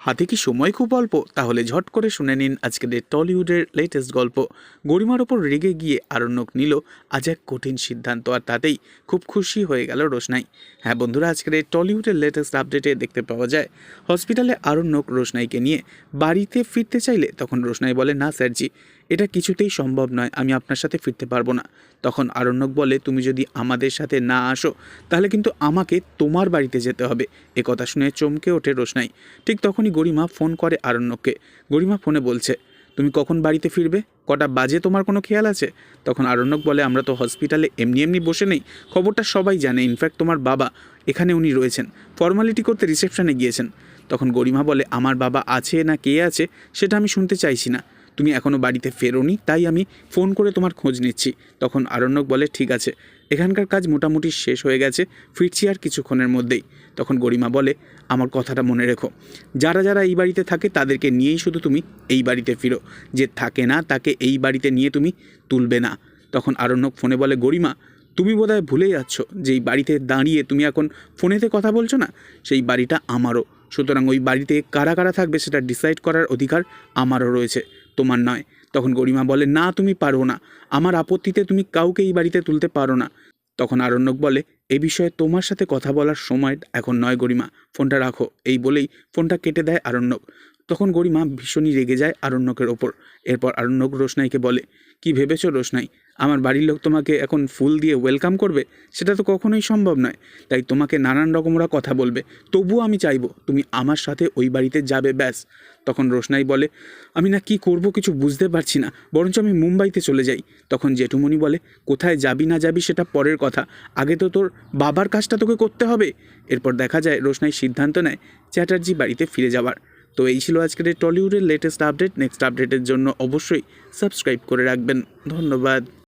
হাতে কি সময় খুব অল্প? তাহলে ঝট করে শুনে নিন আজকের টলিউডের লেটেস্ট গল্প। গরিমার ওপর রেগে গিয়ে আরণ্যক নিল আজ এক কঠিন সিদ্ধান্ত আর তাতেই খুব খুশি হয়ে গেল রোশনাই। হ্যাঁ বন্ধুরা, আজকের এই টলিউডের লেটেস্ট আপডেটে দেখতে পাওয়া যায় হসপিটালে আরণ্যক রোশনাইকে নিয়ে বাড়িতে ফিরতে চাইলে তখন রোশনাই বলে, না স্যারজি এটা কিছুতেই সম্ভব নয়, আমি আপনার সাথে ফিরতে পারব না। তখন আরণ্যক বলে, তুমি যদি আমাদের সাথে না আসো, তাহলে কিন্তু আমাকে তোমার বাড়িতে যেতে হবে। এ কথা শুনে চমকে ওঠে রোশনাই। ঠিক তখনই গরিমা ফোন করে আরণ্যককে। গরিমা ফোনে বলছে, তুমি কখন বাড়িতে ফিরবে? কটা বাজে তোমার কোনো খেয়াল আছে? তখন আরণ্যক বলে, আমরা তো হসপিটালে এমনি এমনি বসে নেই। খবরটা সবাই জানে, ইনফ্যাক্ট তোমার বাবা। এখানে উনি রয়েছেন। ফর্মালিটি করতে রিসেপশনে গিয়েছেন। তখন গরিমা বলে, আমার বাবা আছে না কে আছে, সেটা আমি শুনতে চাইছি না। তুমি এখনও বাড়িতে ফেরোনি, তাই আমি ফোন করে তোমার খোঁজ নিচ্ছি। তখন আরণ্যক বলে, ঠিক আছে। এখানকার কাজ মোটামুটি শেষ হয়ে গেছে, ফিরছি আর কিছুক্ষণের মধ্যেই। তখন গরিমা বলে, আমার কথাটা মনে রেখো। যারা যারা এই বাড়িতে থাকে, তাদেরকে নিয়েই শুধু তুমি এই বাড়িতে ফিরো। যে থাকে না, তাকে এই বাড়িতে নিয়ে তুমি তুলবে না। তখন আরণ্যক ফোনে বলে, গরিমা, তুমি বোধহয় ভুলে যাচ্ছ যে এই বাড়িতে দাঁড়িয়ে তুমি এখন ফোনেতে কথা বলছো না? সেই বাড়িটা আমারও। সুতরাং ওই বাড়িতে কারা কারা থাকবে সেটা ডিসাইড করার অধিকার আমারও রয়েছে। তোমার নয়। তখন গরিমা বলে, না, তুমি পারো না। আমার আপত্তিতে তুমি কাউকে এই বাড়িতে তুলতে পারো না। তখন আরণ্যক বলে, এ বিষয়ে তোমার সাথে কথা বলার সময় এখন নয় গরিমা। ফোনটা রাখো। এই বলেই ফোনটা কেটে দেয় আরণ্যক। তখন গরিমা ভীষণই রেগে যায় আরণ্যকের ওপর। এরপর আরণ্যক রোশনাইকে বলে, কি ভেবেছো রোশনাই? আমার বাড়ির লোক তোমাকে এখন ফুল দিয়ে ওয়েলকাম করবে? সেটা তো কখনোই সম্ভব নয়। তাই তোমাকে নানান রকমরা কথা বলবে। তবুও আমি চাইব তুমি আমার সাথে ওই বাড়িতে যাবে, ব্যাস। তখন রোশনাই বলে, আমি না কি করব কিছু বুঝতে পারছি না। বরঞ্চ আমি মুম্বাইতে চলে যাই। তখন জেঠুমণি বলে, কোথায় যাবি না যাবি সেটা পরের কথা। আগে তো তোর বাবার কাজটা তোকে করতে হবে। এরপর দেখা যায় রোশনাই সিদ্ধান্ত নেয় চ্যাটার্জি বাড়িতে ফিরে যাওয়ার। তো এই ছিল আজকের টলিউডের লেটেস্ট আপডেট নেক্সট আপডেটের জন্য অবশ্যই সাবস্ক্রাইব করে রাখবেন। ধন্যবাদ।